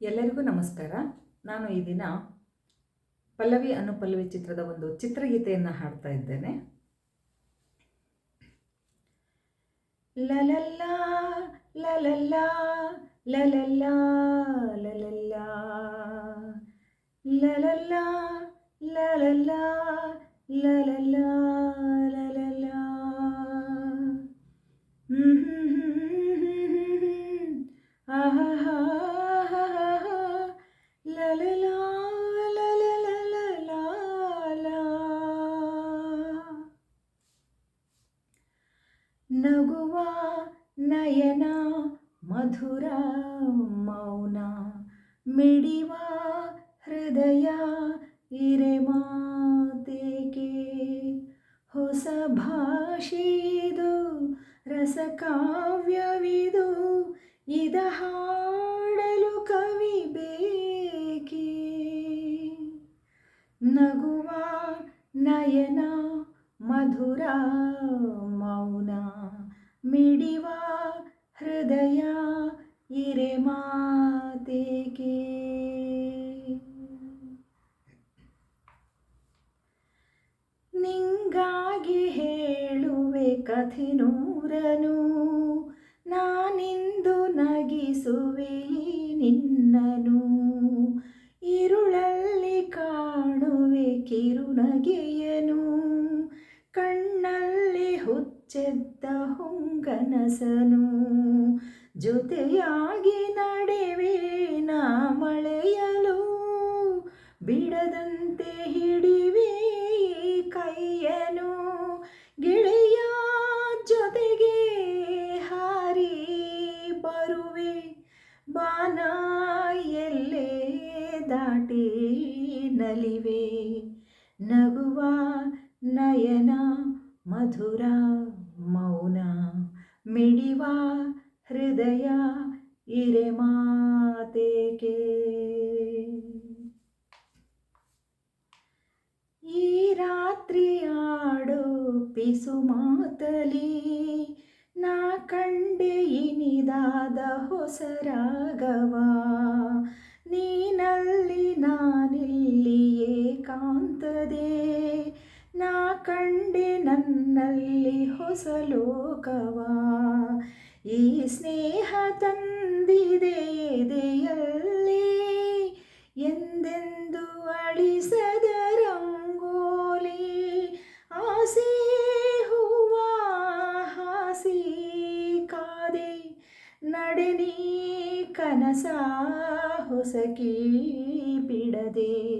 ಎಲ್ಲರಿಗೂ ನಮಸ್ಕಾರ ನಾನು ಈ ದಿನ ಪಲ್ಲವಿ ಅನುಪಲ್ಲವಿ ಚಿತ್ರದ ಒಂದು ಚಿತ್ರಗೀತೆಯನ್ನು ಹಾಡ್ತಾ ಇದ್ದೇನೆ ಲಲಲ್ಲಾ ಲಲಲ್ಲಾ ಲಲಲ್ಲಾ ಲಲಲ್ಲಾ ಲಲಲ್ಲಾ ಲಲಲ್ಲಾ ನಯನ ಮಧುರ ಮೌನ ಮಿಡಿವ ಹೃದಯ ಮಾತೆಗೆ ಹೊಸ ಭಾಷೆಯಿದು, ರಸಕಾವ್ಯವಿದು, ಇದ ಹಾಡಲು ಕವಿ ಬೇಕೆ? ನಗುವ ನಯನ ಮಧುರ ಮಿಡಿವ ಹೃದಯ ಇರೆ ಮಾತೆಗೆ ನಿಂಗಾಗಿ ಹೇಳುವೆ ಕಥೆ ನೂರನು, ನಾನಿಂದು ನಗಿಸುವೆ ನಿನ್ನನು. ಇರುಳಲ್ಲಿ ಕಾಣುವೆ ಕಿರುನಗೆಯನು, ಕಣ್ಣಲ್ಲಿ ಹುಚ್ಚೆದ್ದ ಹೊಂಗನಸನು, ಜೊತೆಯಾಗಿ ನಡೆವೆ ನಾ ಮಳೆಯಲು, ಬಿಡದಂತೆ ಹಿಡಿವೆ ಕೈಯನು, ಗೆಳೆಯ ಜೊತೆಗೆ ಹಾರಿ ಬರುವೆ, ಬಾನ ಎಲ್ಲೇ ದಾಟಿ ನಲಿವೆ, ನಗುವ ನಯನ ಮಧುರ. ಮಿಡಿವ ಹೃದಯ ಇರೆ ಮಾತೆಗೆ ಈ ರಾತ್ರಿ ಆಡೋ ಪಿಸು ಮಾತಲಿ, ನಾ ಕಂಡೆ ಇನಿದಾದ ಹೊಸ ರಾಗವ ನೀನಲ್ಲಿ ನಾನಿಲ್ಲಿ ಏಕಾಂತದೆ ನಾ ಕಂಡೆ ನನ್ನಲ್ಲಿ ಹೊಸ ಲೋಕವ. ಈ ಸ್ನೇಹ ತಂದಿದೆ ಎದೆಯಲ್ಲಿ? ಎಂದೆಂದು ಅಳಿಸದ ರಂಗೋಲಿ? ಆಸೆ ಹೂವ ಹಾಸಿ ಕಾದೆ? ನಡೆನಿ ಕನಸ ಹೊಸಕಿ ಬಿಡದೆ?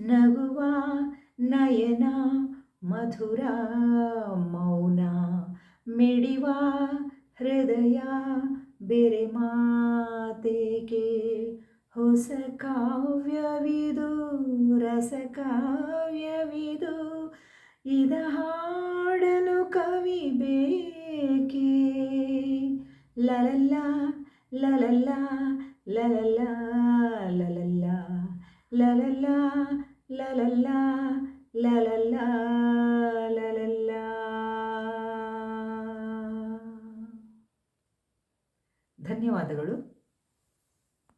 ನಗುವ ನಯನ ಮಧುರ ಮೌನ ಮಿಡಿವ ಹೃದಯ ಬೇರೆ ಮಾತೆಗೆ ಹೊಸ ಕಾವ್ಯವಿದು, ರಸ ಕಾವ್ಯವಿದು, ಇದ ಹಾಡಲು ಕವಿ ಬೇಕೆ? ಲಲಲ್ಲ ಲಲಲ್ಲ ಲಲಲ್ಲ ಲಲಲ್ಲ ಲಲಲ್ಲ ಲಲಲ್ಲ ಲಲಲ್ಲ ಲಲಲ್ಲ ಧನ್ಯವಾದಗಳು.